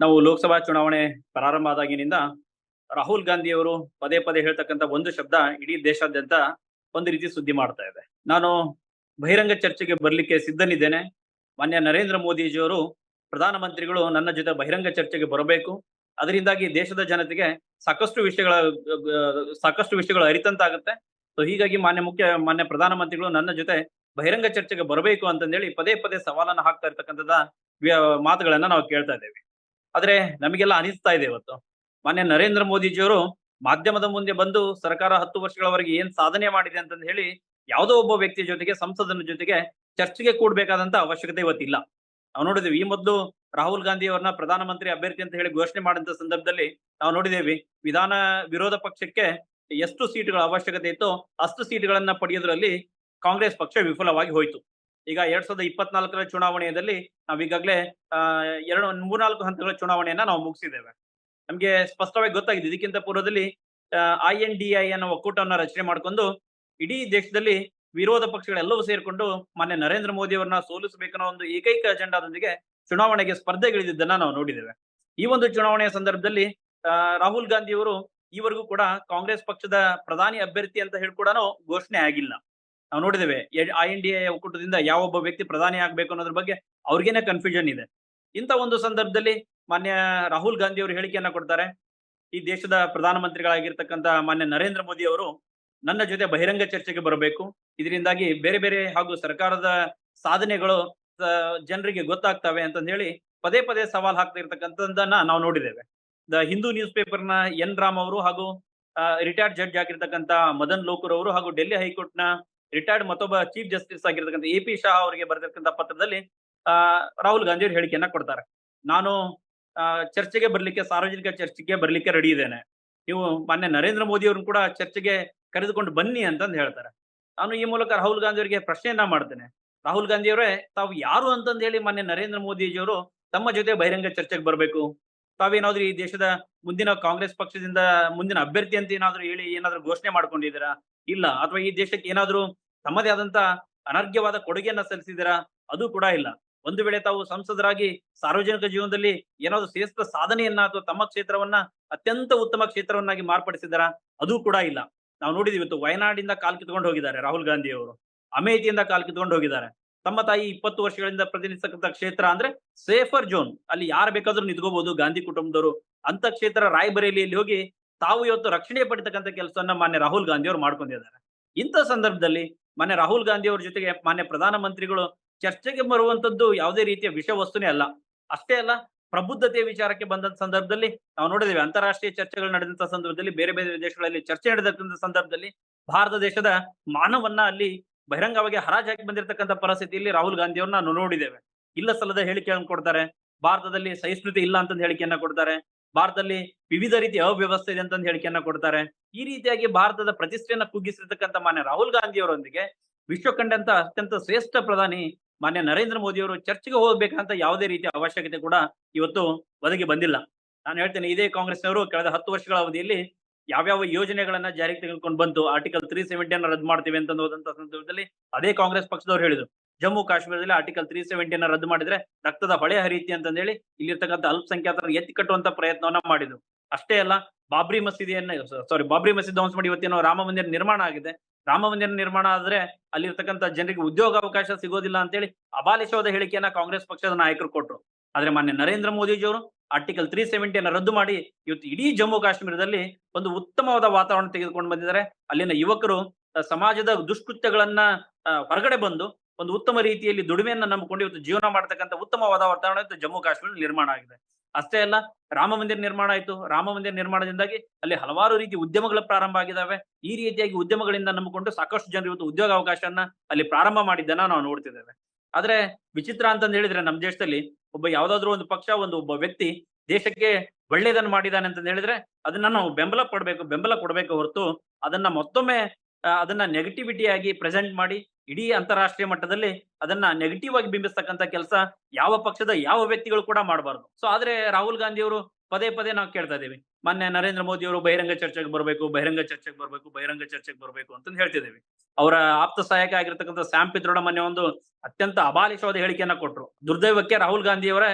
ನಾವು ಲೋಕಸಭಾ ಚುನಾವಣೆ ಪ್ರಾರಂಭ ಆದಾಗಿನಿಂದ ರಾಹುಲ್ ಗಾಂಧಿ ಅವರು ಪದೇ ಪದೇ ಹೇಳ್ತಕ್ಕಂತ ಒಂದು ಶಬ್ದ ಇಡೀ ದೇಶಾದ್ಯಂತ ಒಂದು ರೀತಿ ಸುದ್ದಿ ಮಾಡ್ತಾ ಇದೆ. ನಾನು ಬಹಿರಂಗ ಚರ್ಚೆಗೆ ಬರ್ಲಿಕ್ಕೆ ಸಿದ್ಧನಿದ್ದೇನೆ. ಮಾನ್ಯ ನರೇಂದ್ರ ಮೋದಿಜಿಯವರು ಪ್ರಧಾನಮಂತ್ರಿಗಳು ನನ್ನ ಜೊತೆ ಬಹಿರಂಗ ಚರ್ಚೆಗೆ ಬರಬೇಕು. ಅದರಿಂದಾಗಿ ದೇಶದ ಜನತೆಗೆ ಸಾಕಷ್ಟು ವಿಷಯಗಳ, ಸಾಕಷ್ಟು ವಿಷಯಗಳು ಅರಿತಂತಾಗುತ್ತೆ. ಸೊ, ಹೀಗಾಗಿ ಮಾನ್ಯ ಮುಖ್ಯ, ಮಾನ್ಯ ಪ್ರಧಾನಮಂತ್ರಿಗಳು ನನ್ನ ಜೊತೆ ಬಹಿರಂಗ ಚರ್ಚೆಗೆ ಬರಬೇಕು ಅಂತಂದೇಳಿ ಪದೇ ಪದೇ ಸವಾಲನ್ನ ಹಾಕ್ತಾ ಇರ್ತಕ್ಕಂಥದ್ದ ಮಾತುಗಳನ್ನ ನಾವು ಕೇಳ್ತಾ ಇದ್ದೇವೆ. ಆದ್ರೆ ನಮಗೆಲ್ಲ ಅನಿಸ್ತಾ ಇದೆ ಇವತ್ತು. ಮಾನ್ಯ ನರೇಂದ್ರ ಮೋದಿಜಿಯವರು ಮಾಧ್ಯಮದ ಮುಂದೆ ಬಂದು ಸರ್ಕಾರ ಹತ್ತು ವರ್ಷಗಳವರೆಗೆ ಏನ್ ಸಾಧನೆ ಮಾಡಿದೆ ಅಂತಂದು ಹೇಳಿ ಯಾವುದೋ ಒಬ್ಬ ವ್ಯಕ್ತಿ ಜೊತೆಗೆ, ಸಂಸದನ ಜೊತೆಗೆ ಚರ್ಚೆಗೆ ಕೂಡ್ಬೇಕಾದಂತ ಅವಶ್ಯಕತೆ ಇವತ್ತಿಲ್ಲ. ನಾವು ನೋಡಿದ್ವಿ, ಈ ಮೊದಲು ರಾಹುಲ್ ಗಾಂಧಿ ಅವರನ್ನ ಪ್ರಧಾನಮಂತ್ರಿ ಅಭ್ಯರ್ಥಿ ಅಂತ ಹೇಳಿ ಘೋಷಣೆ ಮಾಡಿದಂತ ಸಂದರ್ಭದಲ್ಲಿ ನಾವು ನೋಡಿದೇವಿ, ವಿಧಾನ ವಿರೋಧ ಪಕ್ಷಕ್ಕೆ ಎಷ್ಟು ಸೀಟ್ಗಳ ಅವಶ್ಯಕತೆ ಇತ್ತು ಅಷ್ಟು ಸೀಟ್ಗಳನ್ನ ಪಡೆಯೋದ್ರಲ್ಲಿ ಕಾಂಗ್ರೆಸ್ ಪಕ್ಷ ವಿಫಲವಾಗಿ ಹೋಯ್ತು. ಈಗ ಎರಡ್ ಸಾವಿರದ ಇಪ್ಪತ್ನಾಲ್ಕರ ಚುನಾವಣೆಯಲ್ಲಿ ನಾವು ಈಗಾಗಲೇ ಆ, ಎರಡು, ಮೂರ್ನಾಲ್ಕು ಹಂತಗಳ ಚುನಾವಣೆಯನ್ನ ನಾವು ಮುಗಿಸಿದ್ದೇವೆ. ನಮ್ಗೆ ಸ್ಪಷ್ಟವಾಗಿ ಗೊತ್ತಾಗಿದೆ. ಇದಕ್ಕಿಂತ ಪೂರ್ವದಲ್ಲಿ ಐ ಎನ್ ಡಿ ಐ ಅನ್ನೋ ಒಕ್ಕೂಟವನ್ನ ರಚನೆ ಮಾಡ್ಕೊಂಡು, ಇಡೀ ದೇಶದಲ್ಲಿ ವಿರೋಧ ಪಕ್ಷಗಳೆಲ್ಲವೂ ಸೇರಿಕೊಂಡು ಮಾನ್ಯ ನರೇಂದ್ರ ಮೋದಿ ಅವರನ್ನ ಸೋಲಿಸಬೇಕನ್ನೋ ಒಂದು ಏಕೈಕ ಅಜೆಂಡಾದೊಂದಿಗೆ ಚುನಾವಣೆಗೆ ಸ್ಪರ್ಧೆಗಿಳಿದಿದ್ದನ್ನ ನಾವು ನೋಡಿದ್ದೇವೆ. ಈ ಒಂದು ಚುನಾವಣೆಯ ಸಂದರ್ಭದಲ್ಲಿ ರಾಹುಲ್ ಗಾಂಧಿ ಅವರು ಈವರೆಗೂ ಕೂಡ ಕಾಂಗ್ರೆಸ್ ಪಕ್ಷದ ಪ್ರಧಾನಿ ಅಭ್ಯರ್ಥಿ ಅಂತ ಹೇಳಿ ಕೂಡ ಘೋಷಣೆ ಆಗಿಲ್ಲ. ನಾವು ನೋಡಿದ್ದೇವೆ ಐ ಎನ್ ಡಿ ಎ ಒಕ್ಕೂಟದಿಂದ ಯಾವೊಬ್ಬ ವ್ಯಕ್ತಿ ಪ್ರಧಾನಿ ಆಗ್ಬೇಕು ಅನ್ನೋದ್ರ ಬಗ್ಗೆ ಅವ್ರಿಗೇನೆ ಕನ್ಫ್ಯೂಷನ್ ಇದೆ. ಇಂಥ ಒಂದು ಸಂದರ್ಭದಲ್ಲಿ ಮಾನ್ಯ ರಾಹುಲ್ ಗಾಂಧಿ ಅವರು ಹೇಳಿಕೆಯನ್ನ ಕೊಡ್ತಾರೆ. ಈ ದೇಶದ ಪ್ರಧಾನಮಂತ್ರಿಗಳಾಗಿರ್ತಕ್ಕಂಥ ಮಾನ್ಯ ನರೇಂದ್ರ ಮೋದಿ ಅವರು ನನ್ನ ಜೊತೆ ಬಹಿರಂಗ ಚರ್ಚೆಗೆ ಬರಬೇಕು. ಇದರಿಂದಾಗಿ ಬೇರೆ ಬೇರೆ ಹಾಗೂ ಸರ್ಕಾರದ ಸಾಧನೆಗಳು ಜನರಿಗೆ ಗೊತ್ತಾಗ್ತವೆ ಅಂತಂದ್ ಹೇಳಿ ಪದೇ ಪದೇ ಸವಾಲ್ ಹಾಕ್ತಾ ಇರ್ತಕ್ಕಂಥದ್ದನ್ನ ನಾವು ನೋಡಿದ್ದೇವೆ. ದ ಹಿಂದೂ ನ್ಯೂಸ್ ಪೇಪರ್ನ ಎನ್ ರಾಮ್ ಅವರು ಹಾಗೂ ರಿಟೈರ್ಡ್ ಜಡ್ಜ್ ಆಗಿರ್ತಕ್ಕಂಥ ಮದನ್ ಲೋಕುರ್ ಅವರು ಹಾಗೂ ಡೆಲ್ಲಿ ಹೈಕೋರ್ಟ್ನ ರಿಟೈರ್ಡ್ ಮತ್ತೊಬ್ಬ ಚೀಫ್ ಜಸ್ಟಿಸ್ ಆಗಿರ್ತಕ್ಕಂಥ ಎ ಪಿ ಶಾ ಅವರಿಗೆ ಬರೆದಿರ್ತಕ್ಕಂಥ ಪತ್ರದಲ್ಲಿ ರಾಹುಲ್ ಗಾಂಧಿ ಅವರು ಹೇಳಿಕೆಯನ್ನ ಕೊಡ್ತಾರೆ. ನಾನು ಚರ್ಚೆಗೆ ಬರ್ಲಿಕ್ಕೆ, ಸಾರ್ವಜನಿಕ ಚರ್ಚೆಗೆ ಬರ್ಲಿಕ್ಕೆ ರೆಡಿ ಇದ್ದೇನೆ. ನೀವು ಮಾನ್ಯ ನರೇಂದ್ರ ಮೋದಿ ಅವ್ರನ್ನ ಕೂಡ ಚರ್ಚೆಗೆ ಕರೆದುಕೊಂಡು ಬನ್ನಿ ಅಂತಂದು ಹೇಳ್ತಾರೆ. ನಾನು ಈ ಮೂಲಕ ರಾಹುಲ್ ಗಾಂಧಿ ಅವರಿಗೆ ಪ್ರಶ್ನೆಯನ್ನ ಮಾಡ್ತೇನೆ. ರಾಹುಲ್ ಗಾಂಧಿ ಅವರೇ, ತಾವು ಯಾರು ಅಂತಂದು ಹೇಳಿ ಮಾನ್ಯ ನರೇಂದ್ರ ಮೋದಿಜಿಯವರು ತಮ್ಮ ಜೊತೆ ಬಹಿರಂಗ ಚರ್ಚೆಗೆ ಬರಬೇಕು. ತಾವೇನಾದ್ರೂ ಈ ದೇಶದ ಮುಂದಿನ ಕಾಂಗ್ರೆಸ್ ಪಕ್ಷದಿಂದ ಮುಂದಿನ ಅಭ್ಯರ್ಥಿ ಅಂತ ಏನಾದ್ರೂ ಹೇಳಿ ಏನಾದ್ರೂ ಘೋಷಣೆ ಮಾಡ್ಕೊಂಡಿದ್ದೀರಾ? ಇಲ್ಲ. ಅಥವಾ ಈ ದೇಶಕ್ಕೆ ಏನಾದ್ರೂ ತಮ್ಮದೇ ಆದಂತ ಅನರ್ಘ್ಯವಾದ ಕೊಡುಗೆಯನ್ನ ಸಲ್ಲಿಸಿದಿರಾ ಅದು ಕೂಡ ಇಲ್ಲ. ಒಂದು ವೇಳೆ ತಾವು ಸಂಸದರಾಗಿ ಸಾರ್ವಜನಿಕ ಜೀವನದಲ್ಲಿ ಏನಾದ್ರು ಶ್ರೇಷ್ಠ ಸಾಧನೆಯನ್ನ ಅಥವಾ ತಮ್ಮ ಕ್ಷೇತ್ರವನ್ನ ಅತ್ಯಂತ ಉತ್ತಮ ಕ್ಷೇತ್ರವನ್ನಾಗಿ ಮಾರ್ಪಡಿಸಿದಾರ ಅದು ಕೂಡ ಇಲ್ಲ. ನಾವು ನೋಡಿದೀವಿ ಇವತ್ತು ವಯನಾಡಿಂದ ಕಾಲ್ ಕಿತ್ಕೊಂಡು ಹೋಗಿದ್ದಾರೆ ರಾಹುಲ್ ಗಾಂಧಿ ಅವರು. ಅಮೇಠಿಯಿಂದ ಕಾಲ್ ಕಿತ್ಕೊಂಡು ಹೋಗಿದ್ದಾರೆ. ತಮ್ಮ ತಾಯಿ ಇಪ್ಪತ್ತು ವರ್ಷಗಳಿಂದ ಪ್ರತಿನಿಧಿಸತಕ್ಕಂಥ ಕ್ಷೇತ್ರ ಅಂದ್ರೆ ಸೇಫರ್ ಜೋನ್. ಅಲ್ಲಿ ಯಾರು ಬೇಕಾದ್ರೂ ನಿಂತ್ಕೋಬಹುದು ಗಾಂಧಿ ಕುಟುಂಬದವರು. ಅಂತ ಕ್ಷೇತ್ರ ರಾಯಬರೇಲಿಯಲ್ಲಿ ಹೋಗಿ ತಾವು ಇವತ್ತು ರಕ್ಷಣೆ ಪಡಿತಕ್ಕಂಥ ಕೆಲಸವನ್ನ ಮಾನ್ಯ ರಾಹುಲ್ ಗಾಂಧಿ ಅವರು ಮಾಡ್ಕೊಂಡಿದ್ದಾರೆ. ಇಂಥ ಸಂದರ್ಭದಲ್ಲಿ ಮಾನ್ಯ ರಾಹುಲ್ ಗಾಂಧಿ ಜೊತೆಗೆ ಮಾನ್ಯ ಪ್ರಧಾನಮಂತ್ರಿಗಳು ಚರ್ಚೆಗೆ ಬರುವಂತದ್ದು ಯಾವುದೇ ರೀತಿಯ ವಿಷಯ ವಸ್ತುನೇ ಅಲ್ಲ. ಅಷ್ಟೇ ಅಲ್ಲ, ಪ್ರಬುದ್ಧತೆಯ ವಿಚಾರಕ್ಕೆ ಬಂದಂತ ಸಂದರ್ಭದಲ್ಲಿ ನಾವು ನೋಡಿದ್ದೇವೆ ಅಂತಾರಾಷ್ಟ್ರೀಯ ಚರ್ಚೆಗಳು ನಡೆದಂತ ಸಂದರ್ಭದಲ್ಲಿ, ಬೇರೆ ಬೇರೆ ದೇಶಗಳಲ್ಲಿ ಚರ್ಚೆ ನಡೆದಂತ ಸಂದರ್ಭದಲ್ಲಿ ಭಾರತ ದೇಶದ ಮಾನವನ್ನ ಅಲ್ಲಿ ಬಹಿರಂಗವಾಗಿ ಹರಾಜು ಹಾಕಿ ಬಂದಿರತಕ್ಕಂಥ ಪರಿಸ್ಥಿತಿಯಲ್ಲಿ ರಾಹುಲ್ ಗಾಂಧಿ ಅವ್ರನ್ನ ನೋಡಿದ್ದೇವೆ. ಇಲ್ಲ ಸಲ್ಲದ ಹೇಳಿಕೆಗಳನ್ನು ಕೊಡ್ತಾರೆ, ಭಾರತದಲ್ಲಿ ಸಹಿಷ್ಣುತೆ ಇಲ್ಲ ಅಂತಂದು ಹೇಳಿಕೆಯನ್ನ ಕೊಡ್ತಾರೆ ಭಾರತದಲ್ಲಿ ವಿವಿಧ ರೀತಿಯ ಅವ್ಯವಸ್ಥೆ ಇದೆ ಅಂತಂದು ಹೇಳಿಕೆಯನ್ನ ಕೊಡ್ತಾರೆ. ಈ ರೀತಿಯಾಗಿ ಭಾರತದ ಪ್ರತಿಷ್ಠೆಯನ್ನ ಕುಗ್ಗಿಸಿರ್ತಕ್ಕಂಥ ಮಾನ್ಯ ರಾಹುಲ್ ಗಾಂಧಿ ಅವರೊಂದಿಗೆ ವಿಶ್ವ ಕಂಡಂತ ಅತ್ಯಂತ ಶ್ರೇಷ್ಠ ಪ್ರಧಾನಿ ಮಾನ್ಯ ನರೇಂದ್ರ ಮೋದಿ ಅವರು ಚರ್ಚೆಗೆ ಹೋಗ್ಬೇಕಂತ ಯಾವುದೇ ರೀತಿಯ ಅವಶ್ಯಕತೆ ಕೂಡ ಇವತ್ತು ಒದಗಿ ಬಂದಿಲ್ಲ. ನಾನು ಹೇಳ್ತೇನೆ, ಇದೇ ಕಾಂಗ್ರೆಸ್ನವರು ಕಳೆದ ಹತ್ತು ವರ್ಷಗಳ ಅವಧಿಯಲ್ಲಿ ಯಾವ್ಯಾವ ಯೋಜನೆಗಳನ್ನ ಜಾರಿಗೆ ತೆಗೆದುಕೊಂಡು ಬಂತು ಆರ್ಟಿಕಲ್ ತ್ರೀ ಸೆವೆಂಟಿಯನ್ನ ರದ್ದು ಮಾಡ್ತೀವಿ ಅಂತ ಹೋದಂತ ಸಂದರ್ಭದಲ್ಲಿ ಅದೇ ಕಾಂಗ್ರೆಸ್ ಪಕ್ಷದವ್ರು ಹೇಳಿದ್ರು. ಜಮ್ಮು ಕಾಶ್ಮೀರದಲ್ಲಿ ಆರ್ಟಿಕಲ್ ತ್ರೀ ಸೆವೆಂಟಿಯನ್ನ ರದ್ದು ಮಾಡಿದ್ರೆ ರಕ್ತದ ಹೊಳೆ ಹರಿಯುತ್ತೆ ಅಂತಂದೇಳಿ ಇಲ್ಲಿರ್ತಕ್ಕಂಥ ಅಲ್ಪಸಂಖ್ಯಾತರ ಎತ್ತಿ ಕಟ್ಟುವಂತ ಪ್ರಯತ್ನವನ್ನ ಮಾಡಿದ್ರು. ಅಷ್ಟೇ ಅಲ್ಲ ಬಾಬ್ರಿ ಮಸೀದಿಯನ್ನ ಸಾರಿ ಬಾಬ್ರಿ ಮಸೀದಿ ಧ್ವಂಸ ಮಾಡಿ ಇವತ್ತೇನೋ ರಾಮ ಮಂದಿರ ನಿರ್ಮಾಣ ಆಗಿದೆ. ರಾಮ ಮಂದಿರ ನಿರ್ಮಾಣ ಆದ್ರೆ ಅಲ್ಲಿರ್ತಕ್ಕಂಥ ಜನರಿಗೆ ಉದ್ಯೋಗಾವಕಾಶ ಸಿಗೋದಿಲ್ಲ ಅಂತೇಳಿ ಅಬಾಲಿಸೋದ ಹೇಳಿಕೆಯನ್ನ ಕಾಂಗ್ರೆಸ್ ಪಕ್ಷದ ನಾಯಕರು ಕೊಟ್ಟರು ಆದ್ರೆ ಮಾನ್ಯ ನರೇಂದ್ರ ಮೋದಿಜಿಯವರು ಆರ್ಟಿಕಲ್ ತ್ರೀ ಸೆವೆಂಟಿಯನ್ನ ರದ್ದು ಮಾಡಿ ಇವತ್ತು ಇಡೀ ಜಮ್ಮು ಕಾಶ್ಮೀರದಲ್ಲಿ ಒಂದು ಉತ್ತಮವಾದ ವಾತಾವರಣ ತೆಗೆದುಕೊಂಡು ಬಂದಿದ್ದಾರೆ. ಅಲ್ಲಿನ ಯುವಕರು ಸಮಾಜದ ದುಷ್ಕೃತ್ಯಗಳನ್ನ ಹೊರಗಡೆ ಬಂದು ಒಂದು ಉತ್ತಮ ರೀತಿಯಲ್ಲಿ ದುಡಿಮೆಯನ್ನ ನಂಬಿಕೊಂಡು ಇವತ್ತು ಜೀವನ ಮಾಡತಕ್ಕಂಥ ಉತ್ತಮವಾದ ವಾತಾವರಣ ಇವತ್ತು ಜಮ್ಮು ಕಾಶ್ಮೀರ ನಿರ್ಮಾಣ ಆಗಿದೆ. ಅಷ್ಟೇ ಅಲ್ಲ, ರಾಮ ಮಂದಿರ ನಿರ್ಮಾಣ ಆಯಿತು. ರಾಮ ಮಂದಿರ ನಿರ್ಮಾಣದಿಂದಾಗಿ ಅಲ್ಲಿ ಹಲವಾರು ರೀತಿ ಉದ್ಯಮಗಳು ಪ್ರಾರಂಭ ಆಗಿದ್ದಾವೆ ಈ ರೀತಿಯಾಗಿ ಉದ್ಯಮಗಳಿಂದ ನಂಬಿಕೊಂಡು ಸಾಕಷ್ಟು ಜನರು ಇವತ್ತು ಉದ್ಯೋಗ ಅವಕಾಶವನ್ನ ಅಲ್ಲಿ ಪ್ರಾರಂಭ ಮಾಡಿದ್ದನ್ನ ನಾವು ನೋಡ್ತಿದ್ದೇವೆ. ಆದ್ರೆ ವಿಚಿತ್ರ ಅಂತಂದ್ ಹೇಳಿದ್ರೆ ನಮ್ಮ ದೇಶದಲ್ಲಿ ಒಬ್ಬ ಯಾವ್ದಾದ್ರು ಒಂದು ಪಕ್ಷ, ಒಂದು ಒಬ್ಬ ವ್ಯಕ್ತಿ ದೇಶಕ್ಕೆ ಒಳ್ಳೇದನ್ನ ಮಾಡಿದಾನೆ ಅಂತ ಹೇಳಿದ್ರೆ ಅದನ್ನ ನಾವು ಬೆಂಬಲ ಕೊಡಬೇಕು, ಬೆಂಬಲ ಕೊಡ್ಬೇಕು ಹೊರತು ಅದನ್ನ ಮತ್ತೊಮ್ಮೆ ಅದನ್ನ ನೆಗೆಟಿವಿಟಿ ಆಗಿ ಪ್ರೆಸೆಂಟ್ ಮಾಡಿ ಇಡೀ ಅಂತಾರಾಷ್ಟ್ರೀಯ ಮಟ್ಟದಲ್ಲಿ ಅದನ್ನ ನೆಗೆಟಿವ್ ಆಗಿ ಬಿಂಬಿಸ್ತಕ್ಕಂತ ಕೆಲಸ ಯಾವ ಪಕ್ಷದ ಯಾವ ವ್ಯಕ್ತಿಗಳು ಕೂಡ ಮಾಡಬಾರ್ದು. ಸೊ ಆದ್ರೆ ರಾಹುಲ್ ಗಾಂಧಿ ಅವರು ಪದೇ ಪದೇ ನಾವು ಕೇಳ್ತಾ ಇದೀವಿ ಮೊನ್ನೆ ನರೇಂದ್ರ ಮೋದಿ ಅವರು ಬಹಿರಂಗ ಚರ್ಚೆಗೆ ಬರಬೇಕು, ಬಹಿರಂಗ ಚರ್ಚೆಗೆ ಬರಬೇಕು, ಬಹಿರಂಗ ಚರ್ಚೆಗೆ ಬರಬೇಕು ಅಂತ ಹೇಳ್ತಿದ್ದೀವಿ. ಅವರ ಆಪ್ತ ಸಹಾಯಕ ಆಗಿರ್ತಕ್ಕಂಥ ಸ್ಯಾಮ್ ಪಿತ್ರೋಡ ಒಂದು ಅತ್ಯಂತ ಅಬಾಲಿಶವಾದ ಹೇಳಿಕೆಯನ್ನ ಕೊಟ್ಟರು ದುರ್ದೈವಕ್ಕೆ ರಾಹುಲ್ ಗಾಂಧಿ ಅವರ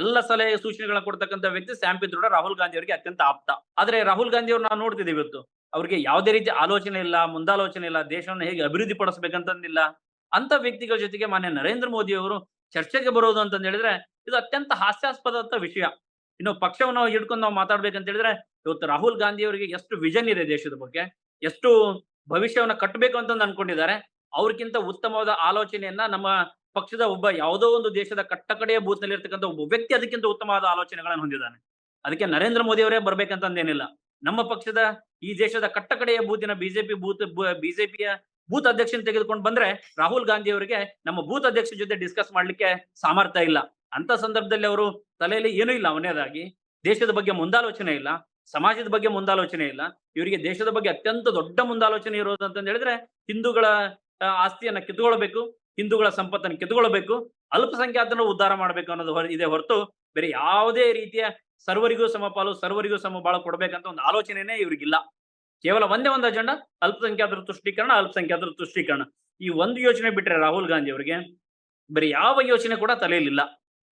ಎಲ್ಲ ಸಲಹೆ ಸೂಚನೆಗಳನ್ನ ಕೊಡ್ತಕ್ಕಂಥ ವ್ಯಕ್ತಿ ಸ್ಯಾಮ್ ಪಿತ್ರೋಡ ರಾಹುಲ್ ಗಾಂಧಿ ಅವರಿಗೆ ಅತ್ಯಂತ ಆಪ್ತ. ಆದ್ರೆ ರಾಹುಲ್ ಗಾಂಧಿ ಅವ್ರು ನಾವು ನೋಡ್ತಿದ್ದೀವಿ ಇವತ್ತು. ಅವ್ರಿಗೆ ಯಾವುದೇ ರೀತಿ ಆಲೋಚನೆ ಇಲ್ಲ, ಮುಂದಾಲೋಚನೆ ಇಲ್ಲ, ದೇಶವನ್ನು ಹೇಗೆ ಅಭಿವೃದ್ಧಿ ಪಡಿಸ್ಬೇಕಂತಂದಿಲ್ಲ ಅಂತ ವ್ಯಕ್ತಿಗಳ ಜೊತೆಗೆ ಮಾನ್ಯ ನರೇಂದ್ರ ಮೋದಿ ಅವರು ಚರ್ಚೆಗೆ ಬರೋದು ಅಂತ ಹೇಳಿದ್ರೆ ಇದು ಅತ್ಯಂತ ಹಾಸ್ಯಾಸ್ಪದ ವಿಷಯ. ಇನ್ನು ಪಕ್ಷವನ್ನು ಹಿಡ್ಕೊಂಡು ನಾವು ಮಾತಾಡ್ಬೇಕಂತ ಹೇಳಿದ್ರೆ, ಇವತ್ತು ರಾಹುಲ್ ಗಾಂಧಿ ಅವರಿಗೆ ಎಷ್ಟು ವಿಷನ್ ಇದೆ ದೇಶದ ಬಗ್ಗೆ, ಎಷ್ಟು ಭವಿಷ್ಯವನ್ನ ಕಟ್ಟಬೇಕು ಅಂತ ಅನ್ಕೊಂಡಿದ್ದಾರೆ, ಅವ್ರಿಗಿಂತ ಉತ್ತಮವಾದ ಆಲೋಚನೆಯನ್ನ ನಮ್ಮ ಪಕ್ಷದ ಒಬ್ಬ ಯಾವುದೋ ಒಂದು ದೇಶದ ಕಟ್ಟಕಡೆಯ ಬೂತ್ನಲ್ಲಿ ಇರ್ತಕ್ಕಂಥ ಒಬ್ಬ ವ್ಯಕ್ತಿ ಅದಕ್ಕಿಂತ ಉತ್ತಮವಾದ ಆಲೋಚನೆಗಳನ್ನು ಹೊಂದಿದ್ದಾನೆ. ಅದಕ್ಕೆ ನರೇಂದ್ರ ಮೋದಿ ಅವರೇ ಬರ್ಬೇಕಂತಂದೇನಿಲ್ಲ. ನಮ್ಮ ಪಕ್ಷದ ಈ ದೇಶದ ಕಟ್ಟಕಡೆಯ ಬೂತಿನ ಬಿಜೆಪಿ ಬೂತ್ ಬಿಜೆಪಿಯ ಬೂತ್ ಅಧ್ಯಕ್ಷನ ತೆಗೆದುಕೊಂಡು ಬಂದ್ರೆ ರಾಹುಲ್ ಗಾಂಧಿ ಅವರಿಗೆ ನಮ್ಮ ಬೂತ್ ಅಧ್ಯಕ್ಷ ಜೊತೆ ಡಿಸ್ಕಸ್ ಮಾಡ್ಲಿಕ್ಕೆ ಸಾಮರ್ಥ್ಯ ಇಲ್ಲ. ಅಂತ ಸಂದರ್ಭದಲ್ಲಿ ಅವರು ತಲೆಯಲ್ಲಿ ಏನೂ ಇಲ್ಲ ಅವನೇದಾಗಿ. ದೇಶದ ಬಗ್ಗೆ ಮುಂದಾಲೋಚನೆ ಇಲ್ಲ. ಸಮಾಜದ ಬಗ್ಗೆ ಮುಂದಾಲೋಚನೆ ಇಲ್ಲ. ಇವರಿಗೆ ದೇಶದ ಬಗ್ಗೆ ಅತ್ಯಂತ ದೊಡ್ಡ ಮುಂದಾಲೋಚನೆ ಇರೋದು ಅಂತ ಹೇಳಿದ್ರೆ ಹಿಂದೂಗಳ ಆಸ್ತಿಯನ್ನ ಕಿತ್ಕೊಳ್ಬೇಕು ಹಿಂದೂಗಳ ಸಂಪತ್ತನ್ನು ಕಿತ್ಕೊಳ್ಬೇಕು ಅಲ್ಪಸಂಖ್ಯಾತನ ಉದ್ಧಾರ ಮಾಡಬೇಕು ಅನ್ನೋದು ಇದೆ ಹೊರತು ಬೇರೆ ಯಾವುದೇ ರೀತಿಯ ಸರ್ವರಿಗೂ ಸಮಪಾಲು ಸರ್ವರಿಗೂ ಸಮಬಾಳು ಕೊಡಬೇಕಂತ ಒಂದು ಆಲೋಚನೆನೇ ಇವ್ರಿಗಿಲ್ಲ. ಕೇವಲ ಒಂದೇ ಒಂದು ಅಜೆಂಡಾ, ಅಲ್ಪಸಂಖ್ಯಾತರ ತುಷ್ಟೀಕರಣ ಅಲ್ಪಸಂಖ್ಯಾತರ ತುಷ್ಟೀಕರಣ. ಈ ಒಂದು ಯೋಚನೆ ಬಿಟ್ರೆ ರಾಹುಲ್ ಗಾಂಧಿ ಅವರಿಗೆ ಬೇರೆ ಯಾವ ಯೋಚನೆ ಕೂಡ ತಲೆಯಲ್ಲಿಲ್ಲ.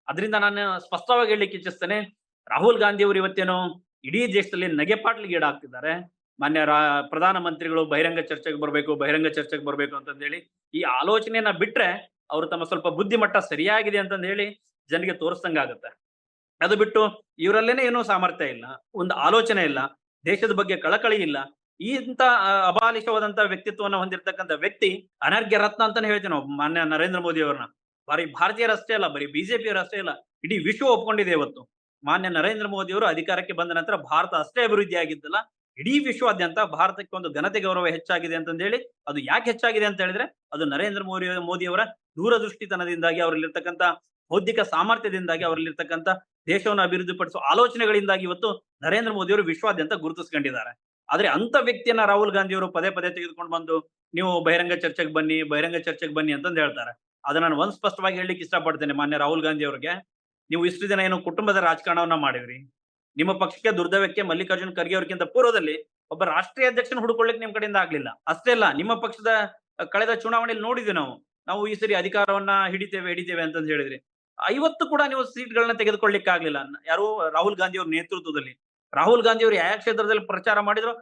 ಅದರಿಂದ ನಾನು ಸ್ಪಷ್ಟವಾಗಿ ಹೇಳಲಿಕ್ಕೆ ಇಚ್ಛಿಸ್ತೇನೆ, ರಾಹುಲ್ ಗಾಂಧಿ ಅವರು ಇವತ್ತೇನು ಇಡೀ ದೇಶದಲ್ಲಿ ನಗೆಪಾಟ್ಲಿಗೆ ಈಡಾಗ್ತಿದ್ದಾರೆ. ಮಾನ್ಯ ರಾ ಪ್ರಧಾನ ಮಂತ್ರಿಗಳು ಬಹಿರಂಗ ಚರ್ಚೆಗೆ ಬರಬೇಕು, ಬಹಿರಂಗ ಚರ್ಚೆಗೆ ಬರಬೇಕು ಅಂತಂದೇಳಿ ಈ ಆಲೋಚನೆಯನ್ನ ಬಿಟ್ರೆ ಅವರು ತಮ್ಮ ಸ್ವಲ್ಪ ಬುದ್ಧಿಮಟ್ಟ ಸರಿಯಾಗಿದೆ ಅಂತಂದು ಹೇಳಿ ಜನರಿಗೆ ತೋರಿಸ್ದಂಗಾಗತ್ತೆ. ಅದು ಬಿಟ್ಟು ಇವರಲ್ಲೇನೆ ಏನೋ ಸಾಮರ್ಥ್ಯ ಇಲ್ಲ, ಒಂದು ಆಲೋಚನೆ ಇಲ್ಲ, ದೇಶದ ಬಗ್ಗೆ ಕಳಕಳಿ ಇಲ್ಲ. ಈ ಇಂತ ವ್ಯಕ್ತಿತ್ವವನ್ನು ಹೊಂದಿರತಕ್ಕಂಥ ವ್ಯಕ್ತಿ ಅನರ್ಘ್ಯ ರತ್ನ ಅಂತಾನೆ ಹೇಳ್ತೀವಿ ನಾವು, ಮಾನ್ಯ ನರೇಂದ್ರ ಮೋದಿ ಅವ್ರನ್ನ. ಬರೀ ಭಾರತೀಯರಷ್ಟೇ ಅಲ್ಲ, ಬರೀ ಬಿಜೆಪಿಯವರಷ್ಟೇ ಅಲ್ಲ, ಇಡೀ ವಿಶ್ವ ಒಪ್ಕೊಂಡಿದೆ ಇವತ್ತು. ಮಾನ್ಯ ನರೇಂದ್ರ ಮೋದಿ ಅವರು ಅಧಿಕಾರಕ್ಕೆ ಬಂದ ನಂತರ ಭಾರತ ಅಷ್ಟೇ ಅಭಿವೃದ್ಧಿ ಆಗಿದ್ದಲ್ಲ, ಇಡೀ ವಿಶ್ವಾದ್ಯಂತ ಭಾರತಕ್ಕೆ ಒಂದು ಘನತೆ ಗೌರವ ಹೆಚ್ಚಾಗಿದೆ ಅಂತಂದೇಳಿ, ಅದು ಯಾಕೆ ಹೆಚ್ಚಾಗಿದೆ ಅಂತ ಹೇಳಿದ್ರೆ, ಅದು ನರೇಂದ್ರ ಮೋದಿ ಮೋದಿಯವರ ದೂರದೃಷ್ಟಿತನದಿಂದಾಗಿ ಅವರಲ್ಲಿರ್ತಕ್ಕಂಥ ಬೌದ್ಧಿಕ ಸಾಮರ್ಥ್ಯದಿಂದಾಗಿ ಅವರಲ್ಲಿರ್ತಕ್ಕಂಥ ದೇಶವನ್ನು ಅಭಿವೃದ್ಧಿಪಡಿಸುವ ಆಲೋಚನೆಗಳಿಂದಾಗಿ ಇವತ್ತು ನರೇಂದ್ರ ಮೋದಿಯವರು ವಿಶ್ವಾದ್ಯಂತ ಗುರುತಿಸ್ಕೊಂಡಿದ್ದಾರೆ. ಆದ್ರೆ ಅಂತ ವ್ಯಕ್ತಿಯನ್ನ ರಾಹುಲ್ ಗಾಂಧಿ ಅವರು ಪದೇ ಪದೇ ತೆಗೆದುಕೊಂಡು ಬಂದು ನೀವು ಬಹಿರಂಗ ಚರ್ಚೆಗೆ ಬನ್ನಿ, ಬಹಿರಂಗ ಚರ್ಚೆಗೆ ಬನ್ನಿ ಅಂತಂದು ಹೇಳ್ತಾರೆ. ಅದನ್ನ ನಾನು ಒಂದ್ ಸ್ಪಷ್ಟವಾಗಿ ಹೇಳಲಿಕ್ಕೆ ಇಷ್ಟಪಡ್ತೇನೆ ಮಾನ್ಯ ರಾಹುಲ್ ಗಾಂಧಿ ಅವರಿಗೆ ನೀವು ಇಷ್ಟು ದಿನ ಏನು ಕುಟುಂಬದ ರಾಜಕಾರಣವನ್ನ ಮಾಡಿದ್ರಿ. ನಿಮ್ಮ ಪಕ್ಷಕ್ಕೆ ದುರ್ದವ್ಯಕ್ಕೆ ಮಲ್ಲಿಕಾರ್ಜುನ್ ಖರ್ಗೆ ಅವ್ರಿಗಿಂತ ಪೂರ್ವದಲ್ಲಿ ಒಬ್ಬ ರಾಷ್ಟ್ರೀಯ ಅಧ್ಯಕ್ಷನ ಹುಡುಕೊಳ್ಳಿಕ್ಕೆ ನಿಮ್ ಕಡೆಯಿಂದ ಆಗ್ಲಿಲ್ಲ. ಅಷ್ಟೇ ಅಲ್ಲ, ನಿಮ್ಮ ಪಕ್ಷದ ಕಳೆದ ಚುನಾವಣೆಯಲ್ಲಿ ನೋಡಿದ್ವಿ ನಾವು. ನಾವು ಈ ಸರಿ ಅಧಿಕಾರವನ್ನ ಹಿಡಿತೇವೆ ಹಿಡಿತೇವೆ ಅಂತಂದು ಹೇಳಿದ್ರಿ. ಐವತ್ತು ಕೂಡ ನೀವು ಸೀಟ್ಗಳನ್ನ ತೆಗೆದುಕೊಳ್ಳಿಕ್ಕಾಗ್ಲಿಲ್ಲ. ಯಾರು ರಾಹುಲ್ ಗಾಂಧಿ ಅವ್ರ ನೇತೃತ್ವದಲ್ಲಿ. ರಾಹುಲ್ ಗಾಂಧಿ ಅವರು ಯಾವ ಕ್ಷೇತ್ರದಲ್ಲಿ ಪ್ರಚಾರ ಮಾಡಿದ್ರು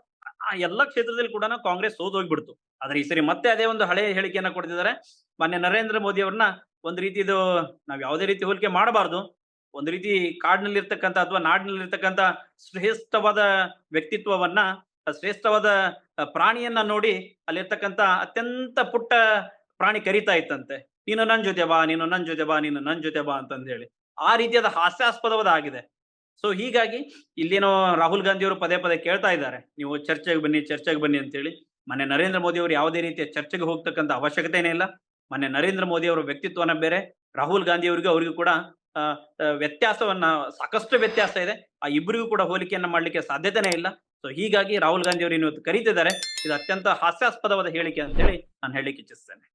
ಆ ಎಲ್ಲ ಕ್ಷೇತ್ರದಲ್ಲಿ ಕೂಡ ಕಾಂಗ್ರೆಸ್ ಸೋದೋಗ್ಬಿಡ್ತು ಆದ್ರೆ ಈ ಸರಿ ಮತ್ತೆ ಅದೇ ಒಂದು ಹಳೆಯ ಹೇಳಿಕೆಯನ್ನ ಕೊಡ್ತಿದ್ದಾರೆ. ಮಾನ್ಯ ನರೇಂದ್ರ ಮೋದಿ ಅವ್ರನ್ನ ಒಂದ್ ರೀತಿ ಇದು ನಾವ್ ಯಾವುದೇ ರೀತಿ ಹೋಲಿಕೆ ಮಾಡಬಾರ್ದು. ಒಂದ್ ರೀತಿ ಕಾಡಿನಲ್ಲಿ ಇರ್ತಕ್ಕಂಥ ಅಥವಾ ನಾಡಿನಲ್ಲಿ ಇರ್ತಕ್ಕಂಥ ಶ್ರೇಷ್ಠವಾದ ವ್ಯಕ್ತಿತ್ವವನ್ನ, ಶ್ರೇಷ್ಠವಾದ ಪ್ರಾಣಿಯನ್ನ ನೋಡಿ ಅಲ್ಲಿರ್ತಕ್ಕಂಥ ಅತ್ಯಂತ ಪುಟ್ಟ ಪ್ರಾಣಿ ಕರಿತಾ ಇತ್ತಂತೆ. ನೀನು ನನ್ನ ಜೊತೆ ಬಾ, ನೀನು ನನ್ನ ಜೊತೆ ಬಾ, ನೀನು ನನ್ ಜೊತೆ ಬಾ ಅಂತಂದ್ ಹೇಳಿ ಆ ರೀತಿಯಾದ ಹಾಸ್ಯಾಸ್ಪದವಾದ ಆಗಿದೆ ಸೊ ಹೀಗಾಗಿ ಇಲ್ಲೇನೋ ರಾಹುಲ್ ಗಾಂಧಿ ಅವರು ಪದೇ ಪದೇ ಕೇಳ್ತಾ ಇದ್ದಾರೆ. ನೀವು ಚರ್ಚೆಗೆ ಬನ್ನಿ ಚರ್ಚೆಗೆ ಬನ್ನಿ ಅಂತೇಳಿ. ಮೊನ್ನೆ ನರೇಂದ್ರ ಮೋದಿ ಅವರು ಯಾವುದೇ ರೀತಿಯ ಚರ್ಚೆಗೆ ಹೋಗ್ತಕ್ಕಂಥ ಅವಶ್ಯಕತೆನೇ ಇಲ್ಲ. ಮೊನ್ನೆ ನರೇಂದ್ರ ಮೋದಿ ಅವರ ವ್ಯಕ್ತಿತ್ವನ ಬೇರೆ, ರಾಹುಲ್ ಗಾಂಧಿ ಅವರಿಗೂ ಅವರಿಗೂ ಕೂಡ ವ್ಯತ್ಯಾಸವನ್ನ, ಸಾಕಷ್ಟು ವ್ಯತ್ಯಾಸ ಇದೆ. ಆ ಇಬ್ಬರಿಗೂ ಕೂಡ ಹೋಲಿಕೆಯನ್ನ ಮಾಡ್ಲಿಕ್ಕೆ ಸಾಧ್ಯತೆನೇ ಇಲ್ಲ. ಸೊ ಹೀಗಾಗಿ ರಾಹುಲ್ ಗಾಂಧಿ ಅವರು ಕರೀತಿದ್ದಾರೆ. ಇದು ಅತ್ಯಂತ ಹಾಸ್ಯಾಸ್ಪದವಾದ ಹೇಳಿಕೆ ಅಂತ ಹೇಳಿ ನಾನು ಹೇಳಲಿಕ್ಕೆ ಇಚ್ಛಿಸ್ತೇನೆ.